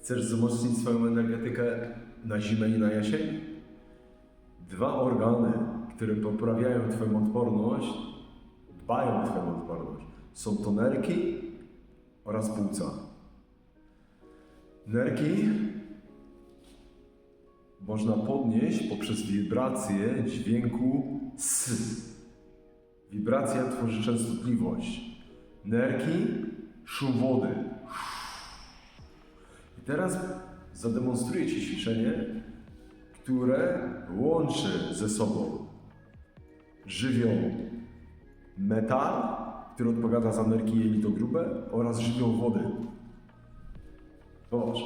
Chcesz wzmocnić swoją energetykę na zimę i na jesień? Dwa organy, które poprawiają Twoją odporność, dbają o Twoją odporność, są to nerki oraz płuca. Nerki można podnieść poprzez wibrację dźwięku S. Wibracja tworzy częstotliwość. Nerki, szum wody. Teraz zademonstruję Ci ćwiczenie, które łączy ze sobą żywioł metal, który odpowiada za nerki jelitogrube oraz żywioł wody. Zobacz.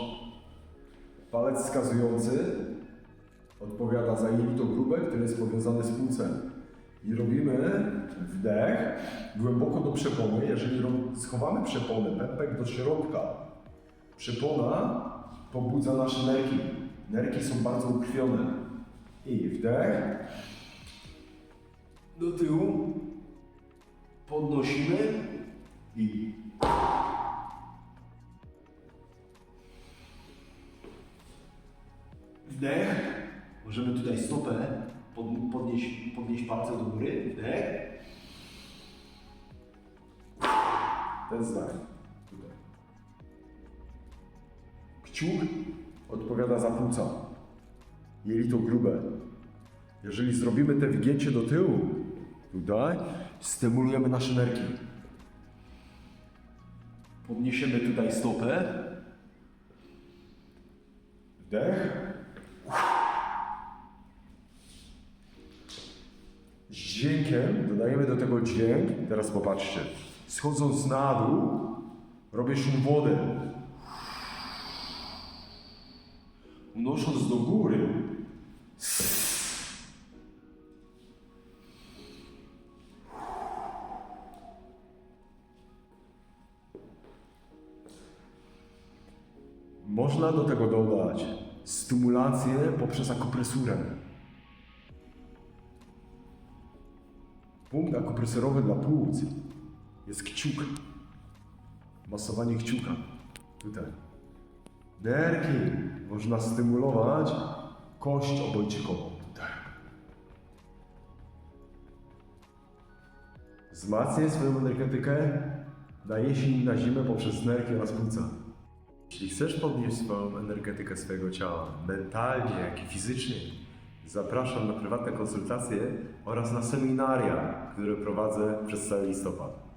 Palec wskazujący odpowiada za jelito grube, które jest powiązane z płucem. I robimy wdech głęboko do przepony. Jeżeli schowamy przeponę, pępek do środka, przepona pobudza nasze nerki. Nerki są bardzo ukrwione. I wdech do tyłu podnosimy i Wdech. Możemy tutaj stopę pod, podnieść, podnieść palce do góry. Wdech. Ten znak. Kciuk odpowiada za płuca. Jelito grube. Jeżeli zrobimy te wgięcie do tyłu, tutaj, stymulujemy nasze nerki. Podniesiemy tutaj stopę. Wdech. Z dźwiękiem, dodajemy do tego dźwięk. Teraz popatrzcie. Schodząc na dół, robię szum wody. Unosząc do góry, można do tego dodać stymulację poprzez akupresurę. Punkt akupresurowy dla płuc jest kciuk. Masowanie kciuka. Tutaj. Nerki można stymulować kość obojczykową. Tutaj. Wzmacniaj swoją energetykę na jesień i na zimę poprzez nerki oraz płuca. Jeśli chcesz podnieść swoją energetykę swojego ciała, mentalnie, jak i fizycznie, zapraszam na prywatne konsultacje oraz na seminaria, które prowadzę przez cały listopad.